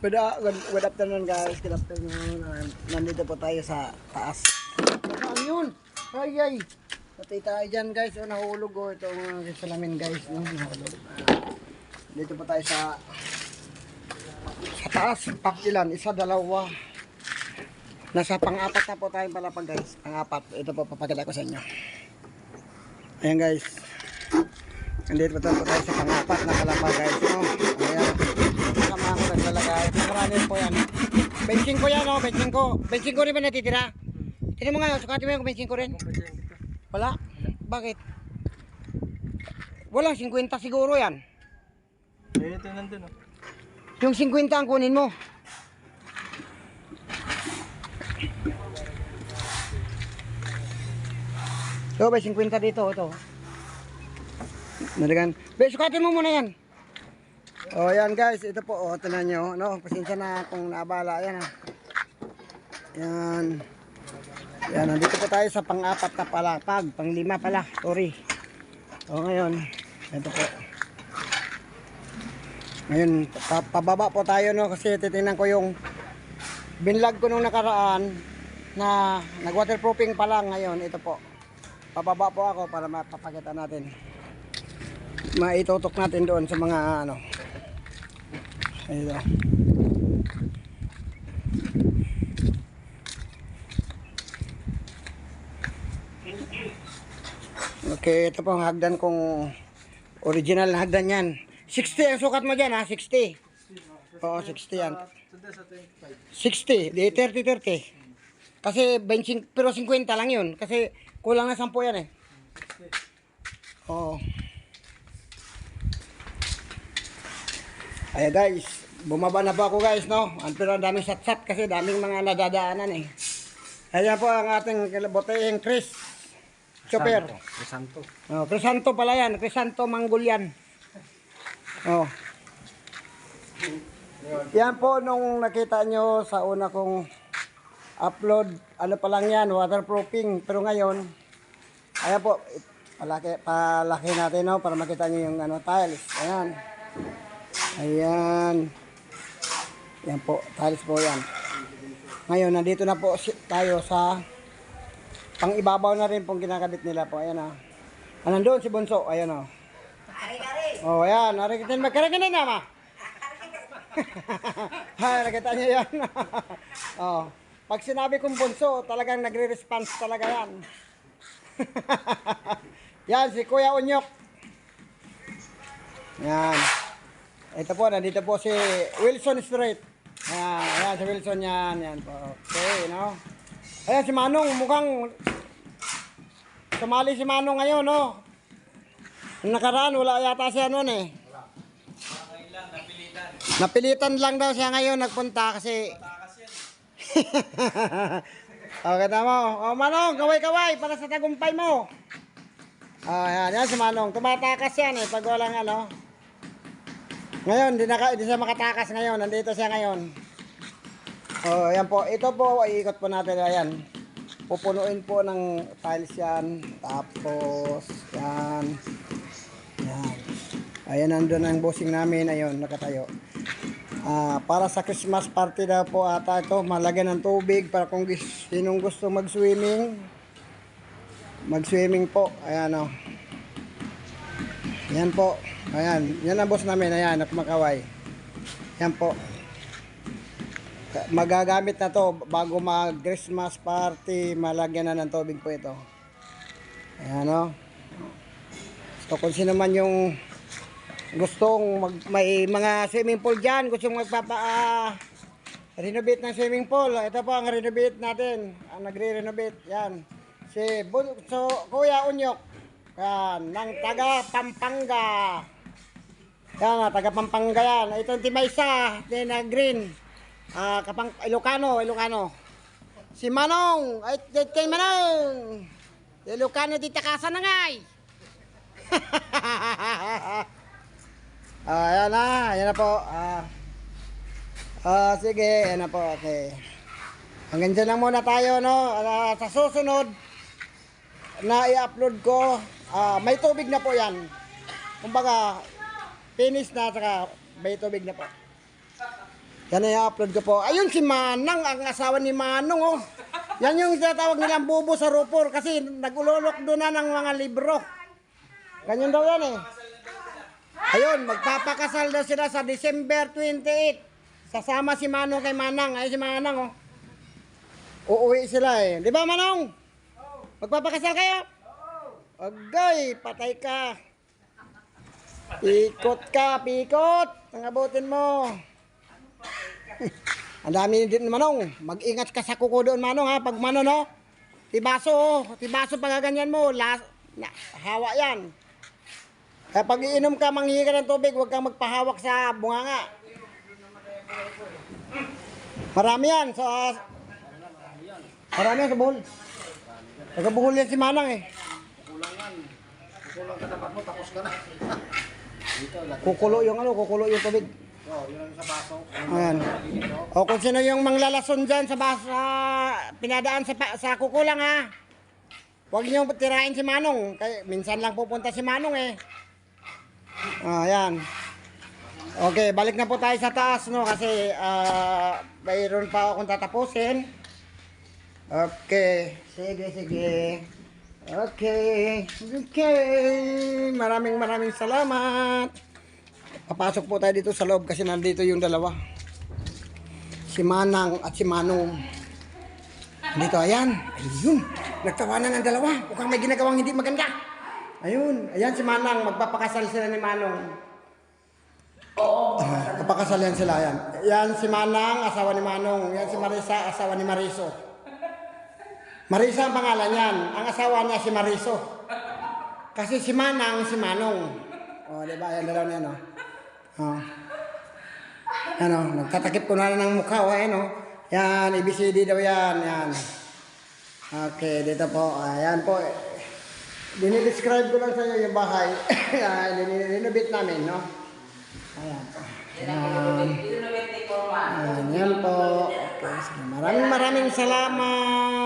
Good, uh, good, good afternoon guys. Good afternoon. Uh, nandito po tayo sa taas. Saan yun? Ay ay. Patay tayo dyan guys. O nahulog o. Ito ang mga salamin guys. No? Nahulog. Ah, dito po tayo sa sa taas. Pakilan. Isa, dalawa. Nasa pang-apat na po tayo palapag guys. Pang-apat. Ito po papakita ko sa inyo. Ayan guys. Nandito po tayo sa pang-apat na palapag guys. No? Ayan. Naglalagay. Marami po yan. Benching ko yan, oh. Benching ko. Benching ko rin ba natitira? Tignan mo nga, sukatin mo yung benching ko rin. Wala? Bakit? Walang 50 siguro yan. Eh, ito nandun oh. Yung 50 ang kunin mo. Ito ba, 50 dito, ito. Nalagan. Be, sukatin mo muna yan. Oh, yan guys, ito po, oh, tinan nyo, no, pasensya na kung naabala, yan ah. Yan. Yan, nandito po tayo sa pang-apat na palapag, pang-lima pala, sorry. O, ngayon, ito po. Ngayon, pa- pababa po tayo, no, kasi titingnan ko yung binlog ko nung nakaraan na nag-waterproofing pa lang ngayon, ito po. Pababa po ako para mapapakita natin. Maitutok natin doon sa mga ano. Ito. Okay, ito po ang hagdan kong original na hagdan yan. 60 ang sukat mo dyan ha, 60. Oo, 60 yan. Sundan sa 25. 60, di 30-30. Kasi benching, pero 50 lang yun. Kasi kulang na 10 yan eh. Oo. Ay guys, bumaba na po ako guys, no? Pero ang daming satsat kasi daming mga nadadaanan eh. Ayan po ang ating boteheng Chris. Chopper. Santo. Oh, Crisanto pala yan. Crisanto Manggol yan. Oh. Yan po nung nakita nyo sa una kong upload, ano pa lang yan, waterproofing. Pero ngayon, ayan po, palaki, palaki natin no, para makita nyo yung ano, tiles. Ayan. Ayan. Yan po, tiles po yan. Ngayon, nandito na po tayo sa pang ibabaw na rin pong kinakabit nila po. Ayan ah. Ah, nandun si Bunso. Ayan oh. Oh, ayan. Narikitin. Magkaragan na nama. Hay, nakita yan. oh. Pag sinabi kong Bunso, talagang nagre-response talaga yan. yan, si Kuya Unyok. Yan. Ito po, nandito po si Wilson Street. Ayan, ayan si Wilson yan. Yan po. Okay, no? Ayan si Manong, mukhang sumali si Manong ngayon, no? Nakaraan, wala yata siya noon eh. Napilitan lang daw siya ngayon nagpunta kasi... okay na mo. O Manong, kaway-kaway para sa tagumpay mo. Oh, yan, yan si Manong. Tumatakas yan eh pag walang ano. Ngayon, di, naka, di siya makatakas ngayon. Nandito siya ngayon. Oh, yan po. Ito po, iikot po natin. Ayan. Pupunuin po ng tiles yan. Tapos, yan. Yan. Ayan, nandun ang bossing namin. Ayun, nakatayo. Ah, para sa Christmas party daw po ata ito. Malagyan ng tubig para kung sinong gusto mag-swimming. Mag-swimming po. Ayan o. Yan po. Ayan. Yan ang boss namin. Ayan, nakumakaway. Yan po. Magagamit na to bago mag Christmas party. Malagyan na ng tubig po ito. Ayan o. So kung sino man yung gustong mag, may mga swimming pool dyan, gustong magpapa ah, renovate ng swimming pool. Ito po ang renovate natin. Ang nagre-renovate. Yan. Si so, Kuya Unyok. Yan. Ng taga Pampanga. Yan, taga Pampanga yan. Ito yung Timaysa. Din na green. Ah, kapang Ilocano, Ilocano. Si Manong, ay kay Manong. Ilocano di takasan na ngay. Ah, ayan na, ayan na po. Ah, ah sige, ayan na po, okay. Hanggang dyan lang muna tayo, no? Ah, sa susunod, na i-upload ko, ah, may tubig na po yan. Kumbaga, finish na, saka may tubig na po. Yan ay upload ko po. Ayun si Manang, ang asawa ni Manong oh. Yan yung tinatawag nilang bubo sa Rupor kasi nagulolok doon na ng mga libro. Ganyan daw yan eh. Ayun, magpapakasal daw sila sa December 28. Sasama si Manong kay Manang. Ayun si Manang oh. Uuwi sila eh. Di ba Manong? Magpapakasal kayo? Agay, patay ka. Pikot ka, pikot. Nangabutin mo. Ang dami din manong. Mag-ingat ka sa kuko doon manong ha. Pag mano no. Tibaso oh. Tibaso pag ganyan mo. La, na, hawa yan. Kaya pag iinom ka, manghingi ka ng tubig, huwag kang magpahawak sa bunganga. Marami yan sa... Marami yan sa buhol. Taga-buhol yan si Manang eh. Kulang ka dapat mo, tapos ka na. Kukulo yung ano, kukulo yung tubig. Oh, yun ang sa baso. Ayan. O kung sino yung manglalason dyan sa basa, pinadaan sa, sa kukulang ha. Huwag niyo tirahin si Manong. Kaya minsan lang pupunta si Manong eh. Ah, ayan. Okay, balik na po tayo sa taas no kasi ah mayroon pa akong tatapusin. Okay, sige, sige. Okay, okay. Maraming maraming salamat. Papasok po tayo dito sa loob kasi nandito yung dalawa. Si Manang at si Manong. Dito, ayan. Ayun. Nagtawanan ang dalawa. Mukhang may ginagawang hindi maganda. Ayun. Ayan si Manang. Magpapakasal sila ni Manong. Oo. Papakasal yan sila. Ayan. Yan si Manang, asawa ni Manong. Yan si Marisa, asawa ni Mariso. Marisa ang pangalan yan. Ang asawa niya si Mariso. Kasi si Manang, si Manong. O, di ba? Yan dalawa niya, no? Oh. Ano, nagtatakip ko na ng mukha, o, ayan, o. Yan, ABCD daw yan, yan. Okay, dito po, ayan po. Dinidescribe ko lang sa inyo yung bahay. Ayan, Dinirenovate namin, no? Ayan. Ayan. Ayan, yan po. Okay. Maraming maraming salamat.